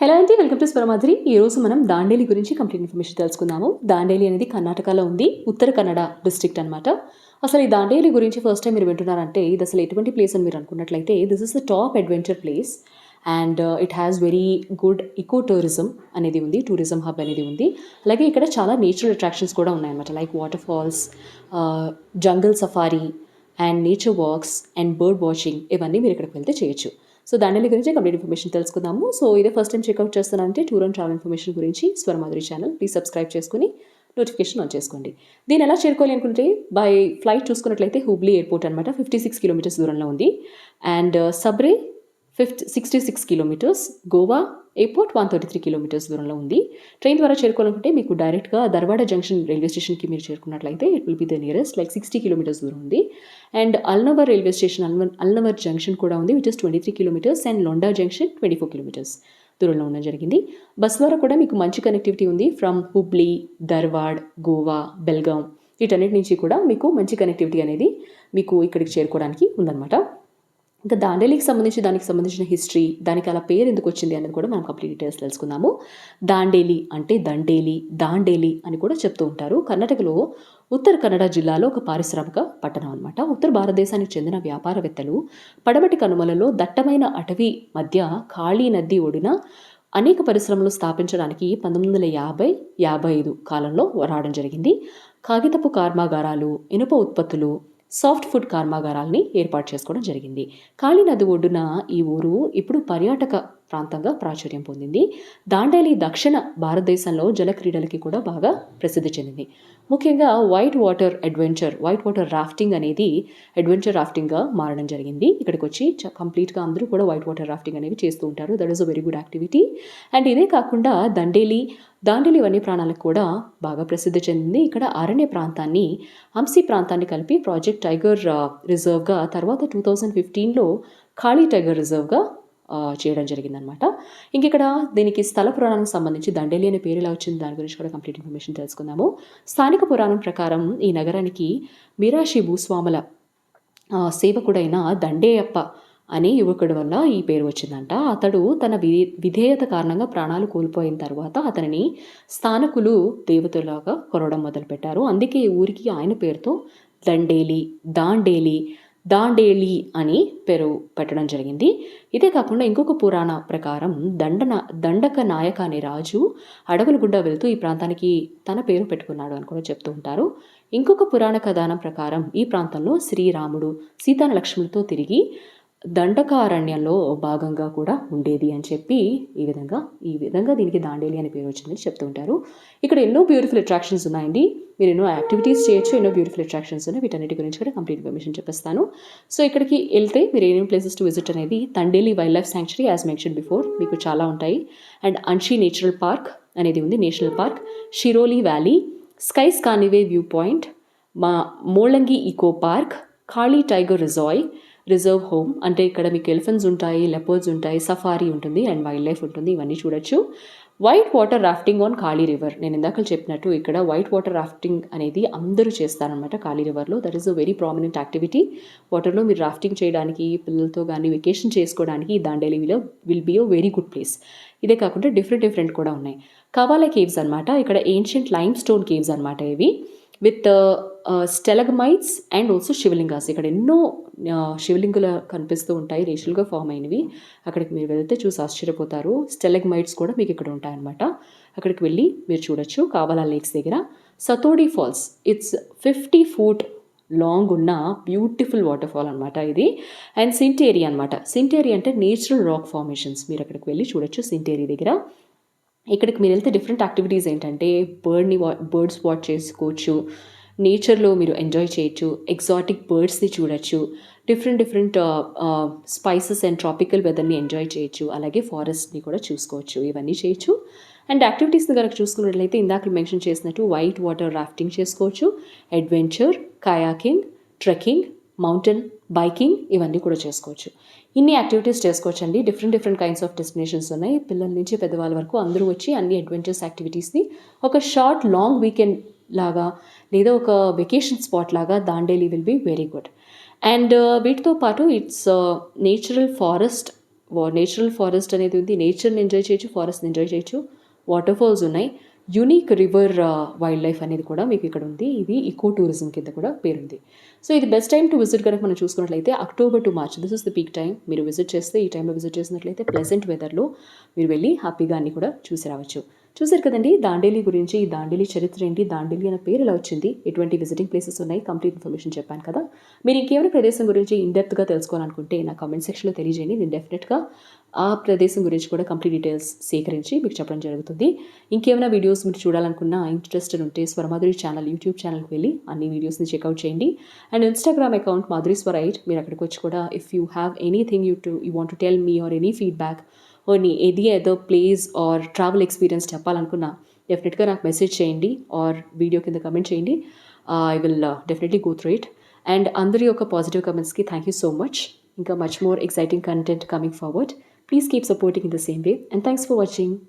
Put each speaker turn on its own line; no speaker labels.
Hello అండి welcome to Swaramadhuri ఈ రోజు మనం దాండేలి గురించి కంప్లీట్ ఇన్ఫర్మేషన్ తెలుసుకుందాము. దాండేలి అనేది కర్ణాటకలో ఉంది ఉత్తర కన్నడ డిస్ట్రిక్ట్ అనమాట అసలు ఈ దాండేలి గురించి ఫస్ట్ టైం మీరు వింటున్నారంటే ఇది అసలు ఎటువంటి ప్లేస్ అని మీరు అనుకున్నట్లయితే this is the top adventure place and it has very good eco tourism అనేది ఉంది టూరిజం హబ్ అనేది ఉంది. అలాగే ఇక్కడ చాలా నేచురల్ అట్రాక్షన్స్ కూడా ఉన్నాయన్నమాట like water falls jungle safari and nature walks and bird watching ఇవన్నీ మీరు ఇక్కడికి వెళ్తే చేయొచ్చు. సో దాని గురించి కంప్లీట్ ఇన్ఫర్మేషన్ తెలుసుకుందాము. సో ఇదే ఫస్ట్ టైం చెక్అవుట్ చేస్తానంటే టూర్ అండ్ ట్రావెల్ ఇన్ఫర్మేషన్ గురించి స్వరమాధురి ఛానల్. ప్లీజ్ సబ్స్క్రైబ్ చేసుకుని నోటిఫికేషన్ ఆన్ చేసుకోండి. దీన్ని ఎలా చేరుకోవాలి అనుకుంటే బై ఫ్లైట్ చూసుకున్నట్లయితే హుబ్లీ ఎయిర్పోర్ట్ అనమాట ఫిఫ్టీ సిక్స్ కిలోమీటర్స్ దూరంలో ఉంది. And సబ్రే fifty sixty six kilometres Goa airport one thirty three kilometres దూరంలో ఉంది. ట్రైన్ ద్వారా చేరుకోవాలనుకుంటే మీకు డైరెక్ట్గా దర్వాడ జంక్షన్ రైల్వే స్టేషన్కి మీరు చేరుకున్నట్లయితే it will be the nearest like sixty kilometres దూరం ఉంది. And Alnavar railway station Alnavar Alnavar junction కూడా ఉంది which is twenty three kilometres and Londa junction twenty four kilometres దూరంలో ఉండడం జరిగింది. బస్ ద్వారా కూడా మీకు మంచి కనెక్టివిటీ ఉంది ఫ్రమ్ హుబ్లీ ధర్వాడ్ గోవా బెల్గాం వీటన్నిటి నుంచి కూడా మీకు మంచి కనెక్టివిటీ అనేది మీకు ఇక్కడికి చేరుకోవడానికి ఉందన్నమాట. ఇంకా దాండేలికి సంబంధించి దానికి సంబంధించిన హిస్టరీ దానికి అలా పేరు ఎందుకు వచ్చింది అనేది కూడా మనం కంప్లీట్ డీటెయిల్స్ తెలుసుకుందాము. దాండేలి అంటే దండేలి దాండేలి అని కూడా చెప్తూ ఉంటారు. కర్ణాటకలో ఉత్తర కన్నడ జిల్లాలో ఒక పారిశ్రామిక పట్టణం అనమాట ఉత్తర భారతదేశానికి చెందిన వ్యాపారవేత్తలు పడమటి కనుమలలో దట్టమైన అటవీ మధ్య ఖాళీ నది ఒడిన అనేక పరిశ్రమలు స్థాపించడానికి పంతొమ్మిది వందల యాభై యాభై ఐదు కాలంలో రావడం జరిగింది. కాగితపు కర్మాగారాలు ఇనుప ఉత్పత్తులు సాఫ్ట్ ఫుడ్ కర్మాగారాల్ని ఏర్పాటు చేసుకోవడం జరిగింది. కాళీ నది ఒడ్డున ఈ ఊరు ఇప్పుడు పర్యాటక ప్రాంతంగా ప్రాచుర్యం పొందింది. దాండేలి దక్షిణ భారతదేశంలో జల క్రీడలకి కూడా బాగా ప్రసిద్ధి చెందింది. ముఖ్యంగా white water adventure white water rafting అనేది అడ్వెంచర్ రాఫ్టింగ్గా మారడం జరిగింది. ఇక్కడికి వచ్చి కంప్లీట్గా అందరూ కూడా వైట్ వాటర్ రాఫ్టింగ్ అనేవి చేస్తూ ఉంటారు. That is a very good activity and ఇదే కాకుండా దండేలి దాండేలి వన్యప్రాణాలకు కూడా బాగా ప్రసిద్ధి చెందింది. ఇక్కడ అరణ్య ప్రాంతాన్ని హంసీ ప్రాంతాన్ని కలిపి ప్రాజెక్ట్ టైగర్ రిజర్వ్గా తర్వాత టూ థౌజండ్ ఫిఫ్టీన్లో ఖాళీ టైగర్ రిజర్వ్గా చేయడం జరిగిందనమాట. ఇంక ఇక్కడ దీనికి స్థల పురాణానికి సంబంధించి దండేలి అనే పేరు ఎలా వచ్చింది దాని గురించి కూడా కంప్లీట్ ఇన్ఫర్మేషన్ తెలుసుకుందాము. స్థానిక పురాణం ప్రకారం ఈ నగరానికి మీరాషి భూస్వాముల సేవకుడైన దండేయప్ప అనే యువకుడి వల్ల ఈ పేరు వచ్చిందంట. అతడు తన విధేయత కారణంగా ప్రాణాలు కోల్పోయిన తర్వాత అతనిని స్థానికులు దేవతలాగా కొరవడం మొదలుపెట్టారు. అందుకే ఈ ఊరికి ఆయన పేరుతో దండేలి దాండేలి దాండేలి అని పేరు పెట్టడం జరిగింది. ఇదే కాకుండా ఇంకొక పురాణ ప్రకారం దండన దండక నాయక అనే రాజు అడవుల గుండా వెళ్తూ ఈ ప్రాంతానికి తన పేరు పెట్టుకున్నాడు అని కూడా చెప్తూ ఉంటారు. ఇంకొక పురాణ కథనం ప్రకారం ఈ ప్రాంతంలో శ్రీరాముడు సీతాన లక్ష్మణులతో తిరిగి దండకారణ్యంలో భాగంగా కూడా ఉండేది అని చెప్పి ఈ విధంగా ఈ విధంగా దీనికి దాండేలి అనే పేరు వచ్చిందని చెప్తూ ఉంటారు. ఇక్కడ ఎన్నో బ్యూటిఫుల్ అట్రాక్షన్స్ ఉన్నాయండి. మీరు ఎన్నో యాక్టివిటీస్ చేయొచ్చు ఎన్నో బ్యూటిఫుల్ అట్రాక్షన్స్ ఉన్నాయి. వీటన్నిటి గురించి కూడా కంప్లీట్ ఇన్ఫర్మేషన్ చెప్పేస్తాను. సో ఇక్కడికి వెళ్తే మీరు ఏమేమి ప్లేసెస్ టు విజిట్ అనేది Dandeli wild life sanctuary as mention before మీకు చాలా ఉంటాయి. అండ్ అన్షీ నేచురల్ పార్క్ అనేది ఉంది national park Shiroli valley Sykes కానివే view point మా Moulangi eco park Kali tiger రిజాయ్ reserve home అంటే ఇక్కడ మీకు ఎలిఫెంట్స్ ఉంటాయి లెపర్డ్స్ ఉంటాయి సఫారీ ఉంటుంది అండ్ వైల్డ్ లైఫ్ ఉంటుంది ఇవన్నీ చూడొచ్చు. White water rafting on Kali river నేను ఇందాక చెప్పినట్టు ఇక్కడ వైట్ వాటర్ రాఫ్టింగ్ అనేది అందరూ చేస్తారనమాట కాళీ రివర్లో that is a very prominent activity వాటర్లో మీరు రాఫ్టింగ్ చేయడానికి పిల్లలతో కానీ వెకేషన్ చేసుకోవడానికి Dandeli will be a very good place ఇదే కాకుండా డిఫరెంట్ డిఫరెంట్ కూడా ఉన్నాయి. కవాలా కేవ్స్ అనమాట ఇక్కడ ఏన్షియంట్ లైమ్ స్టోన్ కేవ్స్ అనమాట ఇవి with stalagmites and also shivalingas ఇక్కడ ఎన్నో uh, శివలింగులు కనిపిస్తూ ఉంటాయి. రేషులుగా ఫామ్ అయినవి. అక్కడికి మీరు వెళ్తే చూసి ఆశ్చర్యపోతారు. స్టెలగ్మైట్స్ కూడా మీకు ఇక్కడ ఉంటాయన్నమాట అక్కడికి వెళ్ళి మీరు చూడొచ్చు. కావాలా లేక్స్ దగ్గర. Sathodi falls it's fifty foot long ఉన్న బ్యూటిఫుల్ వాటర్ ఫాల్ అనమాట ఇది. అండ్ సింటేరి అనమాట సింటేరి అంటే నేచురల్ రాక్ ఫార్మేషన్స్. మీరు అక్కడికి వెళ్ళి చూడొచ్చు సింటేరి దగ్గర. ఇక్కడికి మీరు వెళ్తే డిఫరెంట్ యాక్టివిటీస్ ఏంటంటే బర్డ్ని వా బర్డ్స్ వాచ్ చేసుకోవచ్చు. నేచర్లో మీరు ఎంజాయ్ చేయొచ్చు. ఎగ్జాటిక్ బర్డ్స్ని చూడొచ్చు. Different different spices and tropical వెదర్ని enjoy చేయొచ్చు. అలాగే ఫారెస్ట్ని కూడా చూసుకోవచ్చు. ఇవన్నీ చేయొచ్చు. అండ్ యాక్టివిటీస్ని కనుక చూసుకున్నట్లయితే ఇందాక మెన్షన్ చేసినట్టు వైట్ వాటర్ రాఫ్టింగ్ చేసుకోవచ్చు. Adventure kayaking trekking mountain biking ఇవన్నీ కూడా చేసుకోవచ్చు. ఇన్ని యాక్టివిటీస్ చేసుకోవచ్చు అండి different different kinds of destinations ఉన్నాయి. పిల్లల నుంచి పెద్దవాళ్ళ వరకు అందరూ వచ్చి అన్ని అడ్వెంచర్స్ యాక్టివిటీస్ని ఒక షార్ట్ లాంగ్ వీకెండ్ లాగా లేదా ఒక వెకేషన్ స్పాట్ లాగా Dandeli will be very good. And uh, వీటితో పాటు it's uh, natural forest natural forest అనేది ఉంది. నేచర్ని ఎంజాయ్ చేయొచ్చు ఫారెస్ట్ని ఎంజాయ్ చేయొచ్చు. వాటర్ ఫాల్స్ ఉన్నాయి. యూనిక్ రివర్ వైల్డ్ లైఫ్ అనేది కూడా మీకు ఇక్కడ ఉంది. ఇది ఈకో టూరిజం కింద కూడా పేరుంది. సో ఇది బెస్ట్ టైం టు విజిట్ కనుక మనం చూసుకున్నట్లయితే October to March this is the peak time మీరు విజిట్ చేస్తే ఈ టైంలో విజిట్ చేసినట్లయితే ప్లెజెంట్ వెదర్లో మీరు వెళ్ళి హ్యాపీగా అన్ని కూడా చూసి రావచ్చు. చూసారు కదండి దాండేలి గురించి ఈ దాండేలి చరిత్ర ఏంటి దాండేలి అనే పేరు ఎలా వచ్చింది ఎటువంటి విజిటింగ్ ప్లేసెస్ ఉన్నాయి కంప్లీట్ ఇన్ఫర్మేషన్ చెప్పాను కదా. మీరు ఇంకేమైనా ప్రదేశం గురించి ఇన్డెప్త్గా తెలుసుకోవాలనుకుంటే నా కామెంట్ సెక్షన్లో తెలియజేయండి. నేను డెఫినెట్గా ఆ ప్రదేశం గురించి కూడా కంప్లీట్ డీటెయిల్స్ సేకరించి మీకు చెప్పడం జరుగుతుంది. ఇంకేమైనా వీడియోస్ మీరు చూడాలనుకున్నా ఇంట్రెస్టెడ్ ఉంటే స్వరమాధురి ఛానల్ యూట్యూబ్ ఛానల్కి వెళ్ళి అన్ని వీడియోస్ని చెక్అవుట్ చేయండి. అండ్ ఇన్స్టాగ్రామ్ అకౌంట్ మాధురి స్వరైట్ మీరు అక్కడికి వచ్చి కూడా if you have anything you to you want to tell me or any feedback or నీ ఏది ఏదో ప్లేస్ ఆర్ ట్రావెల్ ఎక్స్పీరియన్స్ చెప్పాలనుకున్నా డెఫినెట్గా నాకు మెసేజ్ చేయండి ఆర్ వీడియో కింద కమెంట్ చేయండి. I will definitely go through it and అందరి యొక్క పాజిటివ్ కమెంట్స్కి థ్యాంక్ యూ సో మచ్ ఇంకా much more exciting content coming forward Please keep supporting in the same way and thanks for watching.